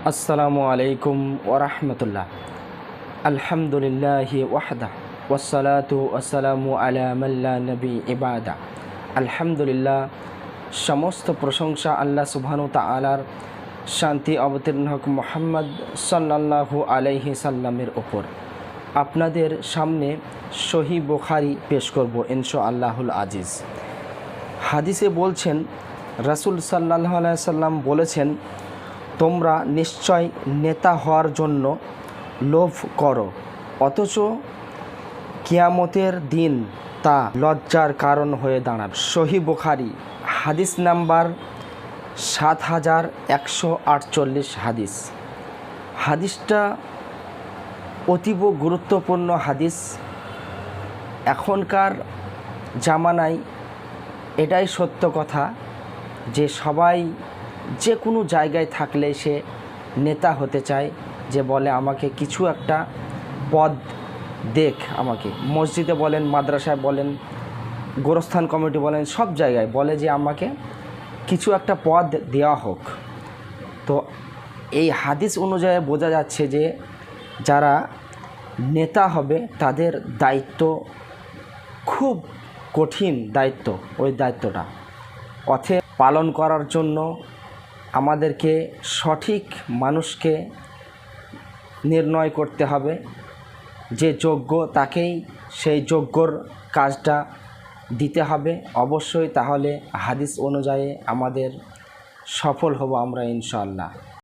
আসসালামু আলাইকুম ওরহমতুল্লাহ আলহামদুলিল্লাহ ওয়াহদা ওয়াসালাতু আসসালামু আলা মাল্লা নবী ইবাদা। আলহামদুলিল্লাহ, সমস্ত প্রশংসা আল্লাহ সুবহানু তাআলার শান্তি অবতীর্ণ হোক মোহাম্মদ সাল্লাল্লাহু আলাইহি সাল্লামের ওপর আপনাদের সামনে সহি বুখারি পেশ করব ইনশা আল্লাহুল আজিজ। হাদিসে বলছেন, রাসূল সাল্লাহ সাল্লাম বলেছেন তোমরা নিশ্চয় নেতা হওয়ার জন্য লোভ করো। অথচ কিয়ামতের দিন তা লজ্জার কারণ হয়ে দাঁড়াবে। সহি বুখারি, হাদিস নাম্বার সাত হাজার একশো আটচল্লিশ হাদিস। হাদিসটা অতীব গুরুত্বপূর্ণ হাদিস। এখনকার জামানায় এটাই সত্য কথা যে সবাই যে কোনো জায়গায় থাকলে সে নেতা হতে চায়, যে বলে আমাকে কিছু একটা পদ দেখ আমাকে। মসজিদে বলেন, মাদ্রাসায় বলেন, গোরস্থান কমিটি বলেন, সব জায়গায় বলে যে আমাকে কিছু একটা পদ দেওয়া হোক। তো এই হাদিস অনুযায়ী বোঝা যাচ্ছে যে যারা নেতা হবে, তাদের দায়িত্ব খুব কঠিন দায়িত্ব, ওই দায়িত্বটা। পথে পালন করার জন্য আমাদেরকে সঠিক মানুষকে নির্ণয় করতে হবে। যে যোগ্য তাকেই সেই যোগ্যর কাজটা দিতে হবে। অবশ্যই তাহলে হাদিস অনুযায়ী আমাদের সফল হব আমরা ইনশাআল্লাহ।